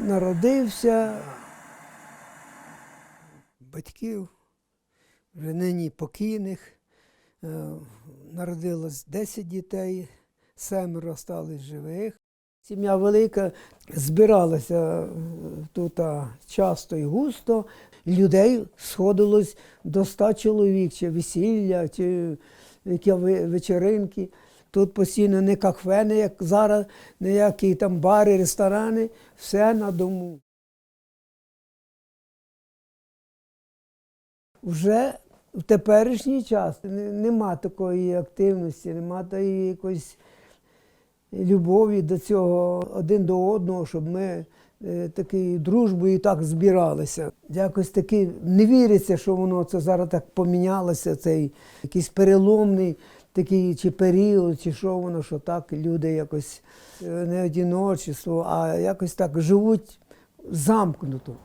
народився. Батьків вже нині покійних. Е, Народилось 10 дітей, семеро стали живих. Сім'я велика збиралася е, тут часто і густо. Людей сходилось до ста чоловік, чи весілля, чи які вечеринки. Тут постійно не кафе, не як зараз, ніякі там бари, ресторани, все на дому. Вже в теперішній час нема такої активності, нема тої якоїсь любові до цього один до одного, щоб ми е, такою дружбою так збиралися. Якось таки не віриться, що воно це зараз так помінялося, цей якийсь переломний такий чи період, чи що воно, що так люди якось е, не одіночество, а якось так живуть замкнуто.